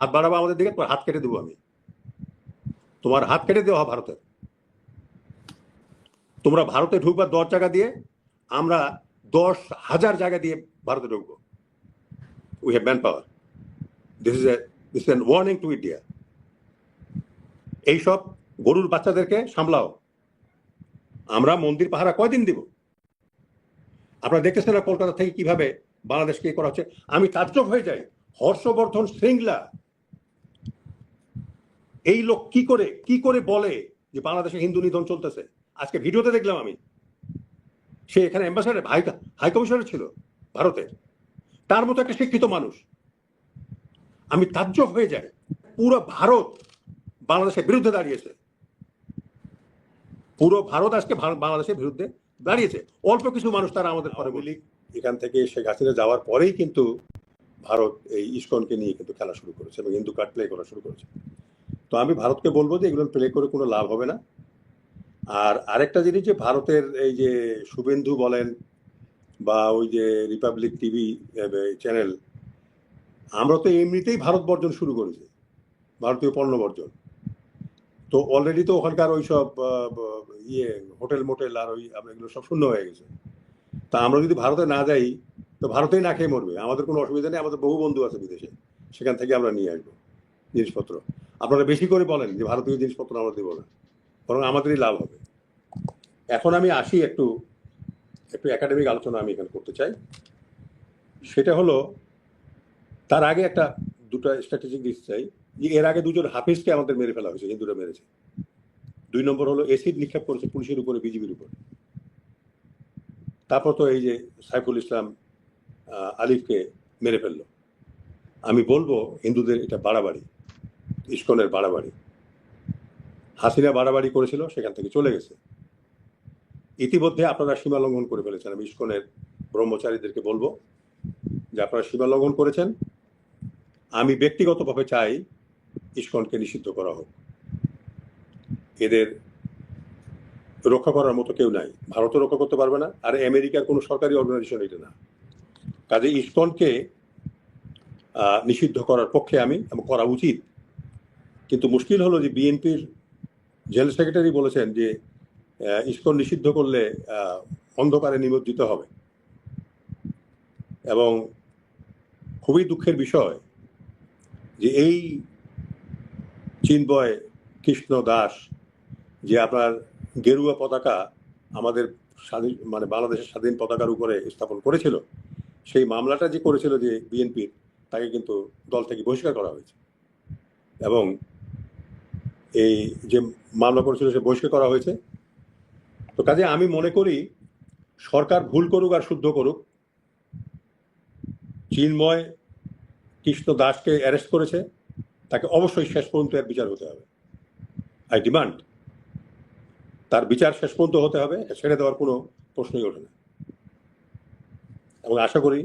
হাত বাড়াবো আমাদের দিকে, তোমার হাত কেটে দেবো আমি। তোমার হাত কেটে দেওয়া ভারতের। তোমরা ভারতে ঢুকবার দশ জায়গা দিয়ে, আমরা দশ হাজার জায়গা দিয়ে ভারতে ঢুকবো। We have man power this is this is warning to India এইসব গরুর বাচ্চাদেরকে সামলাও। আমরা মন্দির পাহারা কয়দিন দিব? আপনারা দেখতেছেন না কলকাতা থেকে কীভাবে বাংলাদেশকে করা হচ্ছে? আমি তাজ্জব হয়ে যাই। হর্ষবর্ধন শৃঙ্গলা এই লোক কি করে কি করে বলে যে বাংলাদেশে হিন্দু নিধন চলতেছে? আজকে ভিডিওতে দেখলাম আমি। সে এখানে অ্যাম্বাসাডার হাই হাই কমিশনার ছিল ভারতের। তার মতো একটা শিক্ষিত মানুষ। আমি তাজ্জব হয়ে যাই। পুরো ভারত বাংলাদেশের বিরুদ্ধে দাঁড়িয়েছে। পুরো ভারত আজকে বাংলাদেশের বিরুদ্ধে দাঁড়িয়েছে। অল্প কিছু মানুষ তারা আমাদের পরে বলি এখান থেকে শেখ হাসিনা যাওয়ার পরেই কিন্তু ভারত এই ইস্কনকে নিয়ে কিন্তু খেলা শুরু করেছে এবং হিন্দু কার্ড প্লে করা শুরু করেছে। তো আমি ভারতকে বলব যে এগুলো প্লে করে কোনো লাভ হবে না। আর আরেকটা জিনিস যে ভারতের এই যে শুভেন্দু বলেন বা ওই যে রিপাবলিক টিভি চ্যানেল আমরা তো এমনিতেই ভারত বর্জন শুরু করেছি, ভারতীয় পণ্য বর্জন। তো অলরেডি তো ওখানকার ওই সব ইয়ে হোটেল মোটেল আর ওই এগুলো সব শূন্য হয়ে গেছে। তা আমরা যদি ভারতে না যাই, তো ভারতেই না খেয়ে মরবে। আমাদের কোনো অসুবিধা নেই, আমাদের বহু বন্ধু আছে বিদেশে, সেখান থেকে আমরা নিয়ে আসব জিনিসপত্র। আপনারা বেশি করে বলেন যে ভারতীয় জিনিসপত্র আমরা দেবো না, বরং আমাদেরই লাভ হবে। এখন আমি আসি একটু একটু একাডেমিক আলোচনা আমি এখানে করতে চাই। সেটা হলো, তার আগে একটা, দুটো স্ট্র্যাটেজিক দিতে চাই। যে এর আগে দুজন হাফিজকে আমাদের মেরে ফেলা হয়েছে, হিন্দুরা মেরেছে। দুই নম্বর হলো এসিড নিক্ষেপ করেছে পুলিশের উপরে, বিজিবির উপরে। তারপর তো এই যে সাইফুল ইসলাম আলিফকে মেরে ফেলল। আমি বলব, হিন্দুদের এটা বাড়াবাড়ি। ইস্কনের বাড়াবাড়ি। হাসিনা বাড়াবাড়ি করেছিল, সেখান থেকে চলে গেছে। ইতিমধ্যে আপনারা সীমা লঙ্ঘন করে ফেলেছেন, আমি ইস্কনের ব্রহ্মচারীদেরকে বলব যে আপনারা সীমা লঙ্ঘন করেছেন। আমি ব্যক্তিগতভাবে চাই ইস্কনকে নিষিদ্ধ করা হোক। এদের রক্ষা করার মতো কেউ নাই। ভারতও রক্ষা করতে পারবে না, আর আমেরিকার কোনো সরকারি অর্গানাইজেশন এটা না। কাজে ইস্কনকে নিষিদ্ধ করার পক্ষে আমি, এবং করা উচিত কিন্তু মুশকিল হলো যে বিএনপির জেনারেল সেক্রেটারি বলেছেন যে ইস্কন নিষিদ্ধ করলে অন্ধকারে নিমজ্জিত হবে। এবং খুবই দুঃখের বিষয় যে এই চিনবয় কৃষ্ণ দাস যে আপনার গেরুয়া পতাকা আমাদের স্বাধীন মানে বাংলাদেশের স্বাধীন পতাকার উপরে স্থাপন করেছিল, সেই মামলাটা যে করেছিল যে বিএনপির, তাকে কিন্তু দল থেকে বহিষ্কার করা হয়েছে। এবং এই যে মামলা করেছিল সে বহিষ্কার করা হয়েছে। তো কাজে আমি মনে করি সরকার ভুল করুক আর শুদ্ধ করুক। চিন্ময় কৃষ্ণ দাসকে অ্যারেস্ট করেছে। তাকে অবশ্যই শেষ পর্যন্ত এর বিচার হতে হবে। আই ডিমান্ড তার বিচার শেষ পর্যন্ত হতে হবে, ছেড়ে দেওয়ার কোনো প্রশ্নই ওঠে না। এবং আশা করি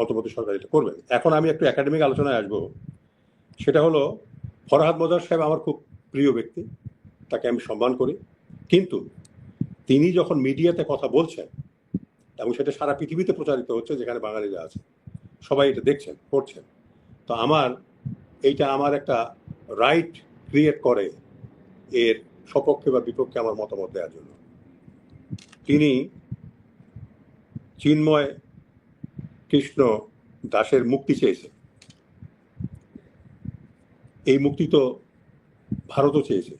অল্পপতি সরকার এটা করবে। এখন আমি একটু একাডেমিক আলোচনায় আসব। সেটা হলো ফরহাদ মজার সাহেব আমার খুব প্রিয় ব্যক্তি, তাকে আমি সম্মান করি। কিন্তু তিনি যখন মিডিয়াতে কথা বলছেন, এবং সেটা সারা পৃথিবীতে প্রচারিত হচ্ছে, যেখানে বাঙালিরা আছে, সবাই এটা দেখছেন করছেন তো আমার, এইটা আমার একটা রাইট ক্রিয়েট করে এর সপক্ষে বা বিপক্ষে আমার মতামত দেওয়ার জন্য। তিনি চিন্ময় কৃষ্ণ দাসের মুক্তি চেয়েছে এই মুক্তি তো ভারতও চেয়েছে।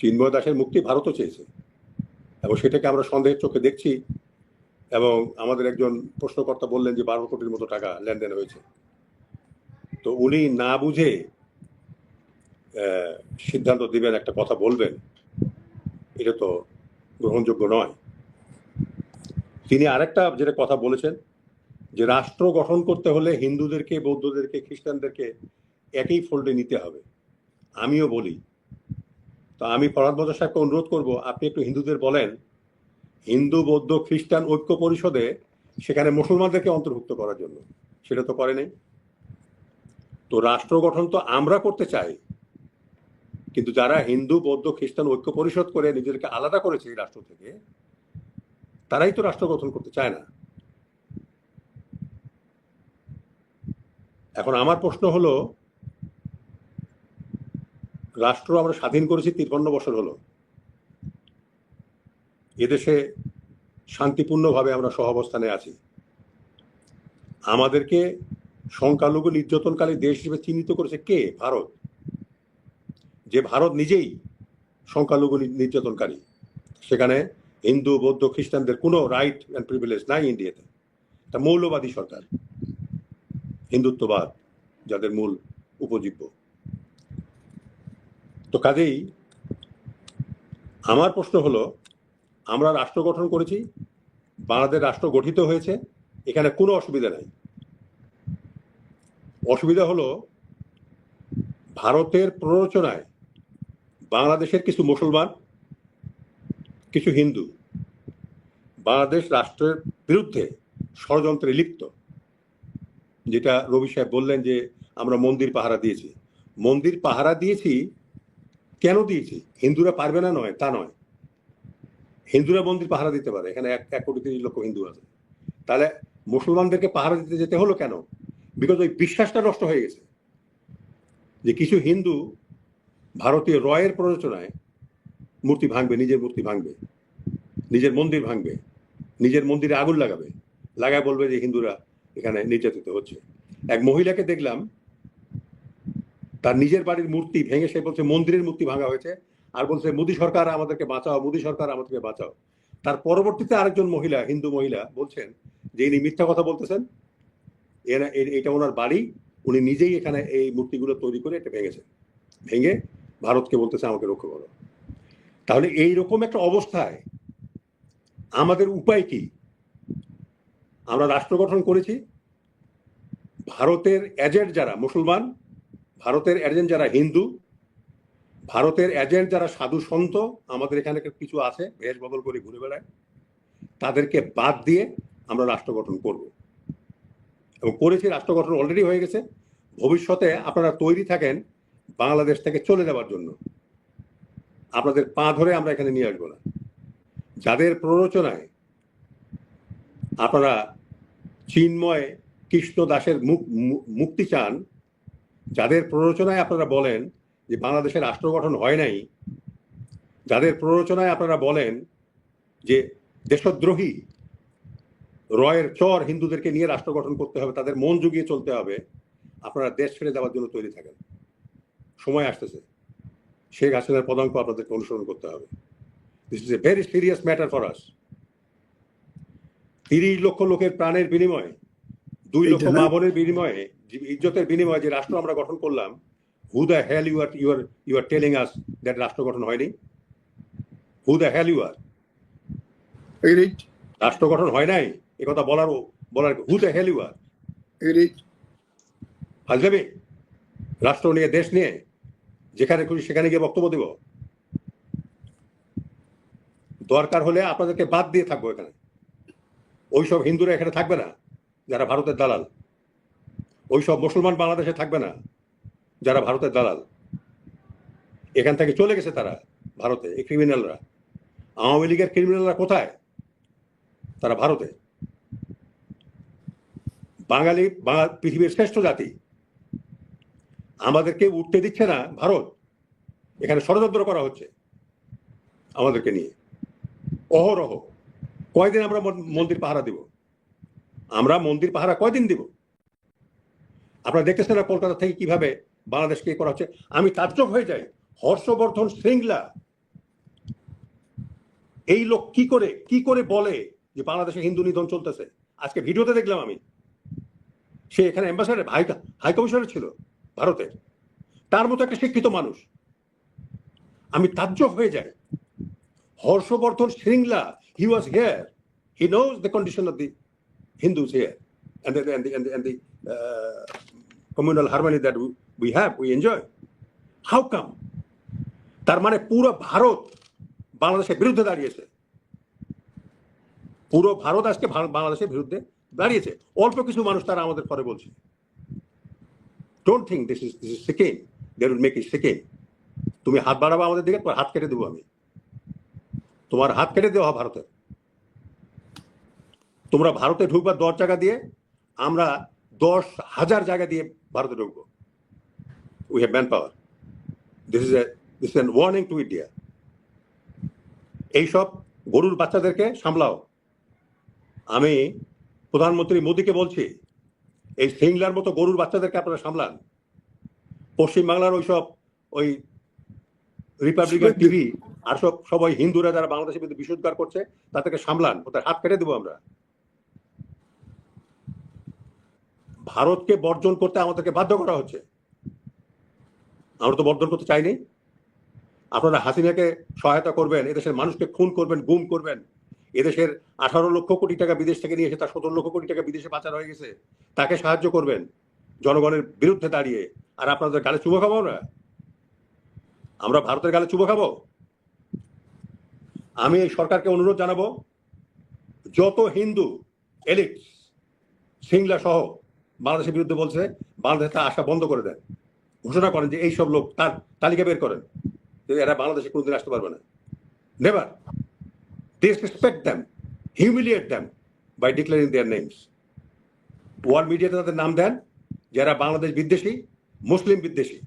চিন্ময় দাসের মুক্তি ভারতও চেয়েছে। এবং সেটাকে আমরা সন্দেহের চোখে দেখছি এবং আমাদের একজন প্রশ্নকর্তা বললেন যে বারো কোটির মতো টাকা লেনদেন হয়েছে। তো উনি না বুঝে সিদ্ধান্ত দিবেন, একটা কথা বলবেন, এটা তো গ্রহণযোগ্য নয়। তিনি আরেকটা যেটা কথা বলেছেন যে রাষ্ট্র গঠন করতে হলে হিন্দুদেরকে, বৌদ্ধদেরকে, খ্রিস্টানদেরকে একই ফোল্ডে নিতে হবে। আমিও বলি। তো আমি ফরাদ মজা সাহেবকে অনুরোধ করব, আপনি একটু হিন্দুদের বলেন, হিন্দু, বৌদ্ধ, খ্রিস্টান ঐক্য পরিষদে সেখানে মুসলমানদেরকে অন্তর্ভুক্ত করার জন্য। সেটা তো করে নাই। তো রাষ্ট্র গঠন তো আমরা করতে চাই, কিন্তু যারা হিন্দু, বৌদ্ধ, খ্রিস্টান ঐক্য পরিষদ করে নিজেদেরকে আলাদা করেছে এই রাষ্ট্র থেকে, তারাই তো রাষ্ট্র গঠন করতে চায় না। এখন আমার প্রশ্ন হলো, রাষ্ট্র আমরা স্বাধীন করেছি তিপ্পান্ন বছর হলো। এদেশে শান্তিপূর্ণভাবে আমরা সহাবস্থানে আছি। আমাদেরকে সংখ্যালঘু নির্যাতনকারী দেশ হিসেবে চিহ্নিত করেছে কে? ভারত। যে ভারত নিজেই সংখ্যালঘু নির্যাতনকারী। সেখানে হিন্দু, বৌদ্ধ, খ্রিস্টানদের কোনো রাইট অ্যান্ড প্রিভিলেজ নাই ইন্ডিয়াতে এটা মৌলবাদী সরকার। হিন্দুত্ববাদ যাদের মূল উপজীব্য। তো কাজেই আমার প্রশ্ন হলো, আমরা রাষ্ট্র গঠন করেছি, বাংলাদেশ রাষ্ট্র গঠিত হয়েছে, এখানে কোনো অসুবিধা নাই। অসুবিধা হলো, ভারতের প্ররোচনায় বাংলাদেশের কিছু মুসলমান, কিছু হিন্দু, বাংলাদেশ রাষ্ট্রের বিরুদ্ধে ষড়যন্ত্রে লিপ্ত। যেটা রবি সাহেব বললেন যে আমরা মন্দির পাহারা দিয়েছি। মন্দির পাহারা দিয়েছি, কেন দিয়েছি? হিন্দুরা পারবে না নয়, তা নয়। হিন্দুরা মন্দির পাহারা দিতে পারে, এখানে এক এক কোটি তিরিশ লক্ষ হিন্দু আছে। তাহলে মুসলমানদেরকে পাহারা দিতে যেতে হলো কেন? বিকজ ওই বিশ্বাসটা নষ্ট হয়ে গেছে। যে কিছু হিন্দু ভারতীয় রয়ের প্ররোচনায় মূর্তি ভাঙবে, নিজের মূর্তি ভাঙবে, নিজের মন্দির ভাঙবে, নিজের মন্দিরে আগুন লাগাবে, লাগায় বলবে যে হিন্দুরা এখানে নির্যাতিত হচ্ছে। এক মহিলাকে দেখলাম, তার নিজের বাড়ির মূর্তি ভেঙে সে বলছে, মন্দিরের মূর্তি ভাঙা হয়েছে। আর বলছে, মোদী সরকার আমাদেরকে বাঁচাও, মোদী সরকার আমাদেরকে বাঁচাও। তার পরবর্তীতে আরেকজন মহিলা, হিন্দু মহিলা, বলছেন যে, ইনি মিথ্যা কথা বলতেছেন। এটা ওনার বাড়ি, উনি নিজেই এখানে এই মূর্তিগুলো তৈরি করে এটা ভেঙেছেন ভেঙে ভারতকে বলতেছে, আমাকে রক্ষা করো। তাহলে এই রকম একটা অবস্থায় আমাদের উপায় কি? আমরা রাষ্ট্র গঠন করেছি। ভারতের এজেন্ট যারা মুসলমান, ভারতের এজেন্ট যারা হিন্দু, ভারতের এজেন্ট যারা সাধু সন্ত, আমাদের এখানে কিছু আছে ভেষ বদল করে ঘুরে বেড়ায়, তাদেরকে বাদ দিয়ে আমরা রাষ্ট্র গঠন করব। এবং করেছি, রাষ্ট্র গঠন অলরেডি হয়ে গেছে। ভবিষ্যতে আপনারা তৈরি থাকেন বাংলাদেশ থেকে চলে যাওয়ার জন্য। আপনাদের পা ধরে আমরা এখানে নিয়ে আসব না। যাদের প্ররোচনায় আপনারা চিন্ময় কৃষ্ণ দাসের মুক্তি চান, যাদের প্ররোচনায় আপনারা বলেন যে বাংলাদেশের রাষ্ট্র গঠন হয় নাই, যাদের প্ররোচনায় আপনারা বলেন যে দেশদ্রোহী, রয়ের চর হিন্দুদেরকে নিয়ে রাষ্ট্র গঠন করতে হবে, তাদের মন জুগিয়ে চলতে হবে, আপনারা দেশ ছেড়ে যাওয়ার জন্য তৈরি থাকেন। সময় আসতেছে। শেখ হাসিনার পদাঙ্ক আপনাদেরকে অনুসরণ করতে হবে। This is a very serious matter for us তিরিশ লক্ষ লোকের প্রাণের বিনিময়ে দুই লক্ষ? মা বোনের বিনিময়ে ইজ্জতের বিনিময়ে যে রাষ্ট্র আমরা গঠন করলাম who the hell you are you are you are telling us that রাষ্ট্র গঠন হয়নি? হু দ্য হেল ইউ আর রাষ্ট্র গঠন হয় নাই? এ কথা বলার বলার হু দ্য হেল ইউ আর ফাজলামি রাষ্ট্র নিয়ে দেশ নিয়ে যেখানে খুশি সেখানে গিয়ে বক্তব্য দিব। দরকার হলে আপনাদেরকে বাদ দিয়ে থাকব এখানে। ওইসব হিন্দুরা এখানে থাকবে না, যারা ভারতের দালাল। ওইসব মুসলমান বাংলাদেশে থাকবে না, যারা ভারতের দালাল। এখান থেকে চলে গেছে তারা, ভারতে, এই ক্রিমিনালরা আওয়ামী লীগের ক্রিমিনালরা কোথায়? তারা ভারতে। বাঙালি বাঙা- পৃথিবীর শ্রেষ্ঠ জাতি। আমাদেরকে উঠতে দিচ্ছে না ভারত। এখানে ষড়যন্ত্র করা হচ্ছে আমাদেরকে নিয়ে। অহরহ। কয়দিন আমরা মন- মন্দির পাহারা দিব? আমরা মন্দির পাহারা কয়দিন দিব? আপনারা দেখতেছেন না কলকাতা থেকে কীভাবে বাংলাদেশকে করা হচ্ছে? আমি তাজ্জব হয়ে যাই। হর্ষবর্ধন শৃঙ্গলা এই লোক কি করে কি করে বলে যে বাংলাদেশে হিন্দু নিধন চলতেছে? আজকে ভিডিওতে দেখলাম আমি। সে এখানে অ্যাম্বাসাডার হাই হাই কমিশনার ছিল ভারতের। তার মতো একটা শিক্ষিত মানুষ। আমি তাজ্জব হয়ে যাই। Harshvardhan Shringla he was here he knows the condition of the Hindus here and the, and the, and the, and the uh, communal harmony that we, we have, we enjoy. How come? তার মানে পুরো ভারত বাংলাদেশের বিরুদ্ধে দাঁড়িয়েছে। পুরো ভারত আজকে বাংলাদেশের বিরুদ্ধে দাঁড়িয়েছে। অল্প কিছু মানুষ তারা আমাদের পরে বলছে। Don't think this is this is Sikkim they will make it Sikkim তুমি হাত বাড়াবো আমাদের দিকে হাত কেটে দেবো আমি। তোমার হাত কেটে দেওয়া ভারতের তোমরা ভারতে ঢুকবার দশ জায়গা দিয়ে আমরা দশ হাজার জায়গা দিয়ে ভারতে ঢুকবো। We have man power this is this an warning to India এইসব গরুর বাচ্চাদেরকে সামলাও। আমি প্রধানমন্ত্রী মোদীকে বলছি এই সিংলার মতো গরুর বাচ্চাদেরকে আপনারা সামলান। পশ্চিমবাংলার ওইসব ওই রিপাবলিকান টিভি আর সব, সবাই হিন্দুরা যারা বাংলাদেশের বিরুদ্ধে বিশুদ্ধার করছে, তাদেরকে সামলান, ওদের হাত কেটে দেবো আমরা। ভারতকে বর্জন করতে আমাদেরকে বাধ্য করা হচ্ছে। আমরা তো বর্জন করতে চাইনি। আপনারা হাসিনাকে সহায়তা করবেন, এদেশের মানুষকে খুন করবেন, গুম করবেন। এদেশের আঠারো লক্ষ কোটি টাকা বিদেশ থেকে নিয়ে এসে তার সতেরো লক্ষ কোটি টাকা বিদেশে পাচার হয়ে গেছে। তাকে সাহায্য করবেন জনগণের বিরুদ্ধে দাঁড়িয়ে। আর আপনাদের গালে চুবো খাব আমরা? আমরা ভারতের গালে চুবো খাব? আমি এই সরকারকে অনুরোধ জানাব যত হিন্দু এলিট সিংলা সহ বাংলাদেশের বিরুদ্ধে বলছে বাংলাদেশে তা আসা বন্ধ করে দেন। ঘোষণা করেন যে এইসব লোক তার তালিকা বের করেন এরা বাংলাদেশে কোনোদিন আসতে পারবে না। Never disrespect them, humiliate them by declaring their names world মিডিয়াতে তাদের নাম দেন যারা বাংলাদেশ বিদ্বেষী মুসলিম বিদ্বেষী।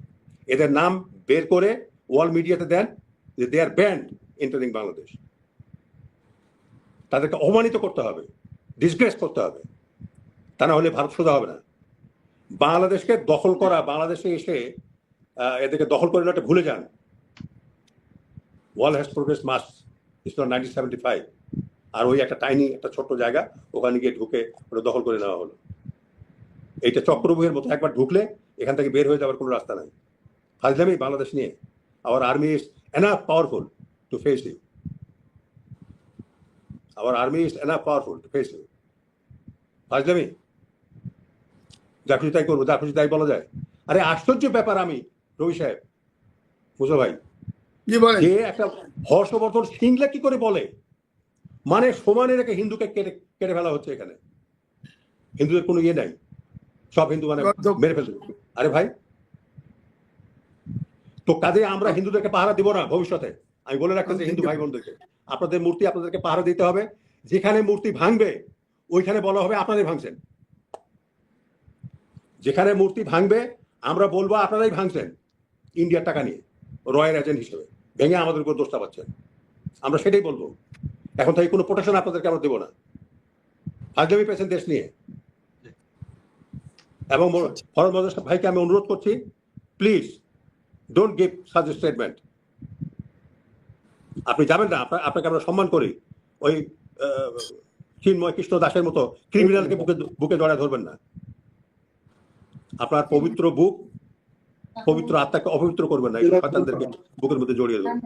এদের নাম বের করে ওয়ার্ল্ড মিডিয়াতে দেন যে they are banned entering Bangladesh তাদেরকে অপমানিত করতে হবে ডিসগ্রেস করতে হবে। তা না হলে ভারত সোজা হবে না। বাংলাদেশকে দখল করা, বাংলাদেশে এসে এদেরকে দখল করে নেওয়াটা ভুলে যান। World has progress much not nineteen seventy five আর ওই একটা টাইনি একটা ছোট্ট জায়গা, ওখানে গিয়ে ঢুকে ওটা দখল করে নেওয়া হলো। এইটা চক্রবুহের মতো একবার ঢুকলে এখান থেকে বের হয়ে যাওয়ার কোনো রাস্তা নাই। ফাজলামি বাংলাদেশ নিয়ে। Our army is enough powerful to face you our army is enough powerful to face you ফাজলামি যা খুশি তাই করব যা খুশি তাই বলা যায়। আরে আশ্চর্য ব্যাপার আমি রবি সাহেব। বুঝো ভাই? যে একটা হর্ষবর্ধন সিংলা কি করে বলে? মানে সমানে রেখে হিন্দুকে কেটে কেটে ফেলা হচ্ছে এখানে। হিন্দুদের কোনো ইয়ে নাই। সব হিন্দু মানে। মেরে ফেলবে আরে ভাই তো কাজে আমরা হিন্দুদেরকে পাহারা দিব না ভবিষ্যতে। আমি বলে রাখতে চাই হিন্দু ভাই বোনদেরকে আপনাদের মূর্তি আপনাদেরকে পাহারা দিতে হবে। যেখানে মূর্তি ভাঙবে ওইখানে বলা হবে আপনারাই ভাঙছেন। যেখানে মূর্তি ভাঙবে আমরা বলব আপনারাই ভাঙছেন ইন্ডিয়ার টাকা নিয়ে রয়্যাল এজেন্ট হিসেবে। ভেঙে আমাদের উপর দোষটা পাচ্ছেন। আমরা সেটাই বলব। এখন থেকে কোনো প্রোটেকশন আপনাদেরকে আমরা দেবো না। ফাজলামি পেয়েছেন দেশ নিয়ে। এবং ফরজ মজার ভাইকে আমি অনুরোধ করছি please don't give such statement আপনি যাবেন না আপনাকে আমরা সম্মান করি। ওই চিন্ময় কৃষ্ণ দাসের মতো ক্রিমিনালকে বুকে বুকে জড়ায় ধরবেন না। আপনার পবিত্র বুক, পবিত্র আত্মাকে অপবিত্র করবেন না বুকের মধ্যে জড়িয়ে দেবেন